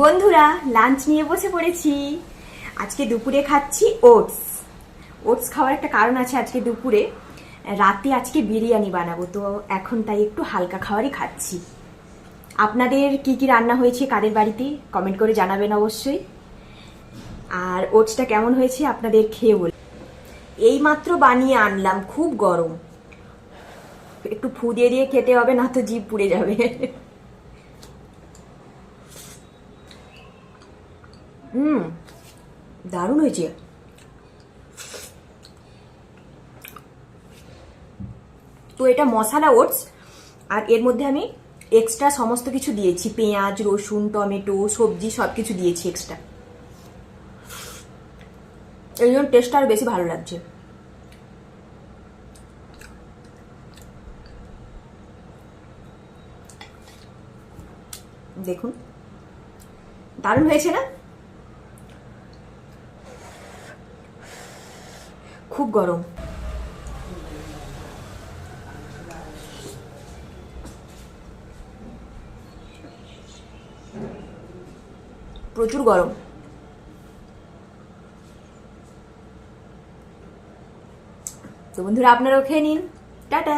বন্ধুরা লাঞ্চ নিয়ে বসে পড়েছি। আজকে দুপুরে খাচ্ছি ওটস। ওটস খাওয়ার একটা কারণ আছে আজকে দুপুরে। রাতে আজকে বিরিয়ানি বানাবো, তো এখন তাই একটু হালকা খাবারই খাচ্ছি। আপনাদের কি কি রান্না হয়েছে কাদের বাড়িতে? কমেন্ট করে জানাবেন অবশ্যই। আর ওটসটা কেমন হয়েছে আপনাদের খেয়ে বল এইমাত্র বানিয়ে আনলাম, খুব গরম। একটু ফু দিয়ে দিয়ে খেতে হবে, না তো জিভ পুড়ে যাবে। হুম, দারুণ হয়েছে। তো এটা মশলা ওটস, আর এর মধ্যে আমি এক্সট্রা সমস্ত কিছু দিয়েছি। পেঁয়াজ, রসুন, টমেটো, সবজি সব কিছু দিয়েছি এক্সট্রা এই জন্য টেস্টটা আরও বেশি ভালো লাগছে। দেখুন। দারুণ হয়েছে না? খুব গরম। প্রচুর গরম। তো বন্ধুরা আপনারাও খেয়ে নিন। টাটা।